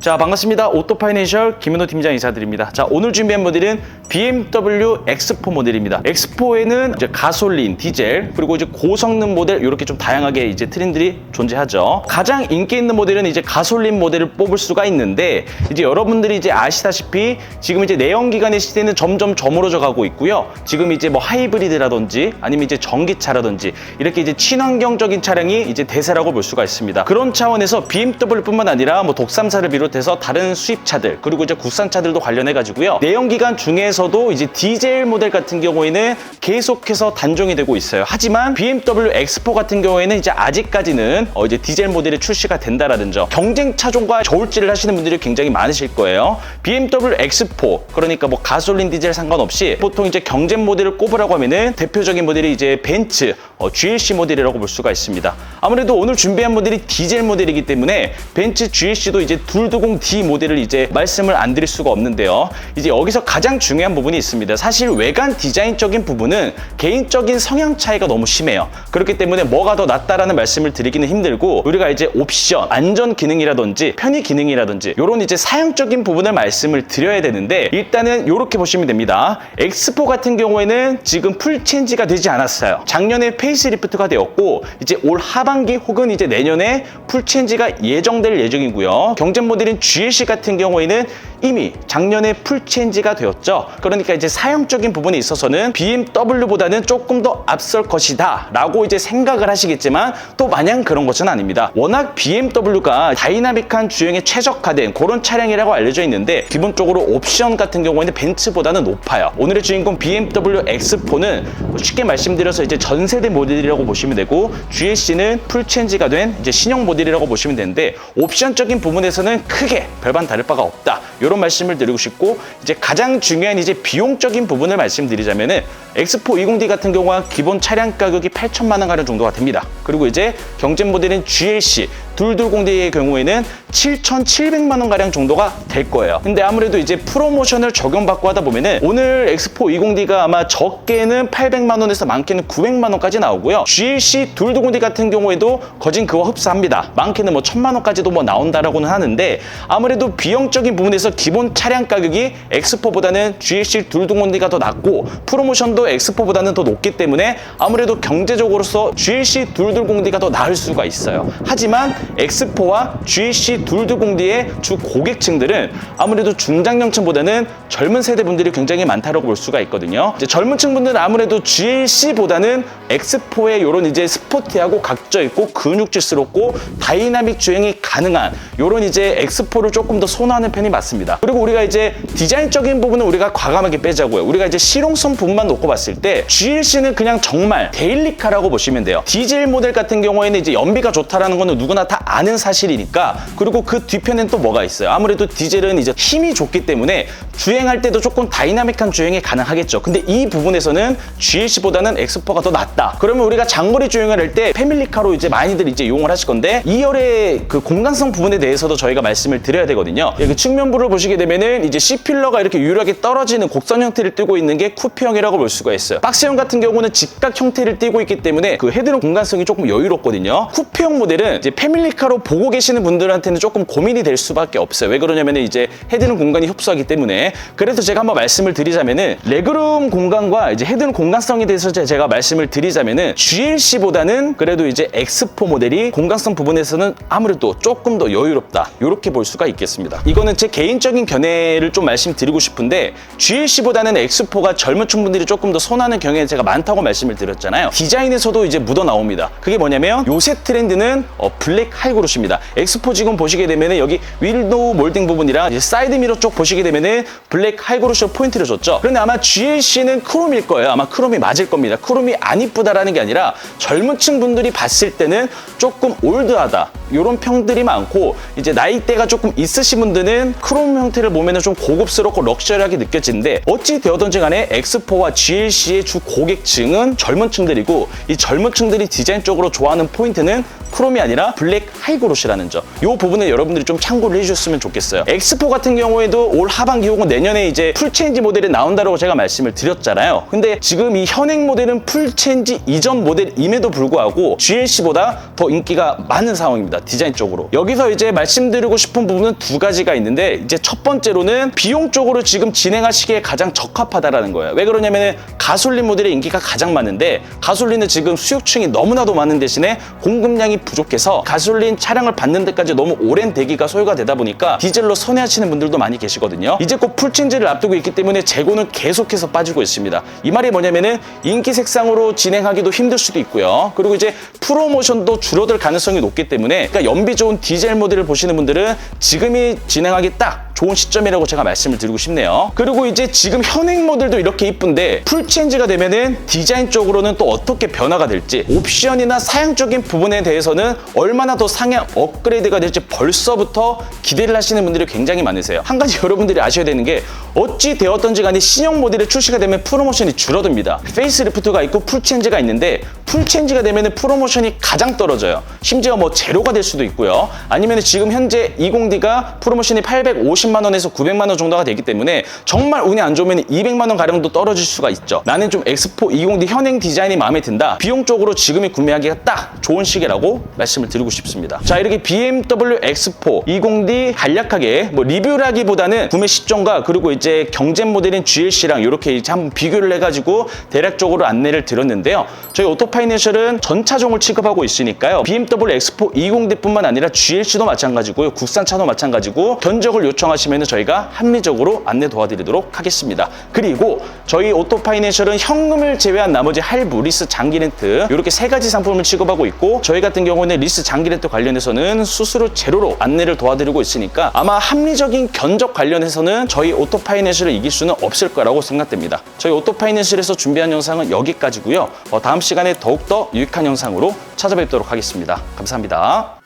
자 반갑습니다. 오토파이낸셜 김현호 팀장 인사드립니다. 자 오늘 준비한 모델은 BMW X4 모델입니다. X4에는 이제 가솔린, 디젤 그리고 이제 고성능 모델 이렇게 좀 다양하게 이제 트렌들이 존재하죠. 가장 인기 있는 모델은 이제 가솔린 모델을 뽑을 수가 있는데 이제 여러분들이 이제 아시다시피 지금 이제 내연기관의 시대는 점점 저물어져 가고 있고요. 지금 이제 뭐 하이브리드라든지 아니면 이제 전기차라든지 이렇게 이제 친환경적인 차량이 이제 대세라고 볼 수가 있습니다. 그런 차원에서 BMW뿐만 아니라 뭐 독삼사를 비롯 비롯해서 다른 수입차들 그리고 이제 국산차들도 관련해 가지고요. 내연기관 중에서도 이제 디젤 모델 같은 경우에는 계속해서 단종이 되고 있어요. 하지만 BMW X4 같은 경우에는 이제 아직까지는 어 이제 디젤 모델이 출시가 된다라는 점. 경쟁 차종과 저울질을 하시는 분들이 굉장히 많으실 거예요. BMW X4 그러니까 뭐 가솔린 디젤 상관없이 보통 이제 경쟁 모델을 꼽으라고 하면은 대표적인 모델이 이제 벤츠 어, GLC 모델이라고 볼 수가 있습니다. 아무래도 오늘 준비한 모델이 디젤 모델이기 때문에 벤츠 GLC도 이제 둘도 990D 모델을 이제 말씀을 안 드릴 수가 없는데요. 이제 여기서 가장 중요한 부분이 있습니다. 사실 외관 디자인적인 부분은 개인적인 성향 차이가 너무 심해요. 그렇기 때문에 뭐가 더 낫다라는 말씀을 드리기는 힘들고 우리가 이제 옵션, 안전 기능이라든지 편의 기능이라든지 이런 이제 사양적인 부분을 말씀을 드려야 되는데 일단은 이렇게 보시면 됩니다. 엑스포 같은 경우에는 지금 풀 체인지가 되지 않았어요. 작년에 페이스리프트가 되었고 이제 올 하반기 혹은 이제 내년에 풀 체인지가 예정될 예정이고요. 경쟁 모델이 인 GLC 같은 경우에는 이미 작년에 풀 체인지가 되었죠. 그러니까 이제 사용적인 부분에 있어서는 BMW보다는 조금 더 앞설 것이다 라고 이제 생각을 하시겠지만 또 마냥 그런 것은 아닙니다. 워낙 BMW가 다이나믹한 주행에 최적화된 그런 차량이라고 알려져 있는데 기본적으로 옵션 같은 경우에는 벤츠보다는 높아요. 오늘의 주인공 BMW X4는 쉽게 말씀드려서 이제 전 세대 모델이라고 보시면 되고 GLC는 풀 체인지가 된 이제 신형 모델이라고 보시면 되는데 옵션적인 부분에서는 크게 별반 다를 바가 없다. 이런 말씀을 드리고 싶고 이제 가장 중요한 이제 비용적인 부분을 말씀드리자면은 X4 20D 같은 경우가 기본 차량 가격이 8천만 원 가량 정도가 됩니다. 그리고 이제 경쟁 모델인 GLC 둘둘 공대의 경우에는 7,700만 원 가량 정도가 될 거예요. 근데 아무래도 이제 프로모션을 적용받고 하다 보면은 오늘 X4 20D가 아마 적게는 800만 원에서 많게는 900만 원까지 나오고요. GLC 둘둘 공대 같은 경우에도 거진 그와 흡사합니다. 많게는 뭐 1000만 원까지도 뭐 나온다라고는 하는데 아무래도 비용적인 부분에서 기본 차량 가격이 X4보다는 GLC 둘둘 공대가 더 낮고 프로모션도 X4보다는 더 높기 때문에 아무래도 경제적으로서 GLC 둘둘 공대가 더 나을 수가 있어요. 하지만 X4와 GLC 둘둘공대의 주 고객층들은 아무래도 중장년층보다는 젊은 세대 분들이 굉장히 많다고 볼 수가 있거든요. 이제 젊은 층분들은 아무래도 GLC보다는 X4의 이런 이제 스포티하고 각져 있고 근육질스럽고 다이나믹 주행이 가능한 이런 이제 X4를 조금 더 선호하는 편이 맞습니다. 그리고 우리가 이제 디자인적인 부분은 우리가 과감하게 빼자고요. 우리가 이제 실용성 부분만 놓고 봤을 때 GLC는 그냥 정말 데일리카라고 보시면 돼요. 디젤 모델 같은 경우에는 이제 연비가 좋다라는 거는 누구나 다 아는 사실이니까 그리고 그 뒤편엔 또 뭐가 있어요. 아무래도 디젤은 이제 힘이 좋기 때문에 주행할 때도 조금 다이나믹한 주행이 가능하겠죠. 근데 이 부분에서는 GLC보다는 X4가 더 낫다. 그러면 우리가 장거리 주행을 할 때 패밀리카로 이제 많이들 이제 이용을 하실 건데 2열의 그 공간성 부분에 대해서도 저희가 말씀을 드려야 되거든요. 그 측면부를 보시게 되면은 이제 C 필러가 이렇게 유력하게 떨어지는 곡선 형태를 띠고 있는 게 쿠페형이라고 볼 수가 있어요. 박스형 같은 경우는 직각 형태를 띠고 있기 때문에 그 헤드룸 공간성이 조금 여유롭거든요. 쿠페형 모델은 이제 패밀리 카로 보고 계시는 분들한테는 조금 고민이 될 수밖에 없어요. 왜 그러냐면 이제 헤드룸 공간이 협소하기 때문에 그래서 제가 한번 말씀을 드리자면은 레그룸 공간과 이제 헤드룸 공간성에 대해서 제가 말씀을 드리자면은 GLC보다는 그래도 이제 X4 모델이 공간성 부분에서는 아무래도 조금 더 여유롭다 이렇게 볼 수가 있겠습니다. 이거는 제 개인적인 견해를 좀 말씀드리고 싶은데 GLC보다는 X4가 젊은 층분들이 조금 더 선호하는 경향이 제가 많다고 말씀을 드렸잖아요. 디자인에서도 이제 묻어 나옵니다. 그게 뭐냐면 요새 트렌드는 어, 블랙 하이그로시입니다. X4 지금 보시게 되면은 여기 윌도우 몰딩 부분이랑 사이드 미러 쪽 보시게 되면은 블랙 하이그로시 포인트를 줬죠. 그런데 아마 GLC는 크롬일 거예요. 아마 크롬이 맞을 겁니다. 크롬이 안 이쁘다라는 게 아니라 젊은 층 분들이 봤을 때는 조금 올드하다. 이런 평들이 많고 이제 나이대가 조금 있으신 분들은 크롬 형태를 보면은 좀 고급스럽고 럭셔리하게 느껴지는데 어찌 되어든지 간에 X4와 GLC의 주 고객층은 젊은 층들이고 이 젊은 층들이 디자인 쪽으로 좋아하는 포인트는 크롬이 아니라 블랙 하이그로시라는 점. 이 부분을 여러분들이 좀 참고를 해주셨으면 좋겠어요. X4 같은 경우에도 올 하반기 혹은 내년에 이제 풀체인지 모델이 나온다고 제가 말씀을 드렸잖아요. 근데 지금 이 현행 모델은 풀체인지 이전 모델임에도 불구하고 GLC보다 더 인기가 많은 상황입니다. 있습니다. 디자인 쪽으로. 여기서 이제 말씀드리고 싶은 부분은 두 가지가 있는데 이제 첫 번째로는 비용 쪽으로 지금 진행하시기에 가장 적합하다라는 거예요. 왜 그러냐면은 가솔린 모델의 인기가 가장 많은데 가솔린은 지금 수요층이 너무나도 많은 대신에 공급량이 부족해서 가솔린 차량을 받는 데까지 너무 오랜 대기가 소요가 되다 보니까 디젤로 선회하시는 분들도 많이 계시거든요. 이제 곧 풀체인지를 앞두고 있기 때문에 재고는 계속해서 빠지고 있습니다. 이 말이 뭐냐면은 인기 색상으로 진행하기도 힘들 수도 있고요. 그리고 이제 프로모션도 줄어들 가능성이 높기 때문에 그러니까 연비 좋은 디젤 모델을 보시는 분들은 지금이 진행하기 딱 좋은 시점이라고 제가 말씀을 드리고 싶네요. 그리고 이제 지금 현행 모델도 이렇게 이쁜데 풀체인지가 되면은 디자인 쪽으로는 또 어떻게 변화가 될지 옵션이나 사양적인 부분에 대해서는 얼마나 더 상향 업그레이드가 될지 벌써부터 기대를 하시는 분들이 굉장히 많으세요. 한 가지 여러분들이 아셔야 되는 게 어찌 되었던지 간에 신형 모델이 출시가 되면 프로모션이 줄어듭니다. 페이스리프트가 있고 풀체인지가 있는데 풀체인지가 되면 프로모션이 가장 떨어져요. 심지어 뭐 제로가 될 수도 있고요. 아니면 지금 현재 20D가 프로모션이 850만 원에서 900만 원 정도가 되기 때문에 정말 운이 안 좋으면 200만 원 가량도 떨어질 수가 있죠. 나는 좀 엑스포 20D 현행 디자인이 마음에 든다. 비용적으로 지금이 구매하기가 딱 좋은 시기라고 말씀을 드리고 싶습니다. 자 이렇게 BMW X4 20D 간략하게 뭐 리뷰라기보다는 구매 시점과 그리고 이제 경쟁 모델인 GLC랑 이렇게 이제 한번 비교를 해가지고 대략적으로 안내를 드렸는데요. 저희 오토파이낸셜은 전차종을 취급하고 있으니까요. BMW X4 20D뿐만 아니라 GLC도 마찬가지고요. 국산차도 마찬가지고 견적을 요청하시면 저희가 합리적으로 안내 도와드리도록 하겠습니다. 그리고 저희 오토파이낸셜은 현금을 제외한 나머지 할부, 리스, 장기 렌트 이렇게 세 가지 상품을 취급하고 있고 저희 같은 경우는 리스, 장기 렌트 관련해서는 수수료 제로로 안내를 도와드리고 있으니까 아마 합리적인 견적 관련해서는 저희 오토파이낸셜을 이길 수는 없을 거라고 생각됩니다. 저희 오토파이낸셜에서 준비한 영상은 여기까지고요. 어, 다음 시간에 더욱더 유익한 영상으로 찾아뵙도록 하겠습니다. 감사합니다.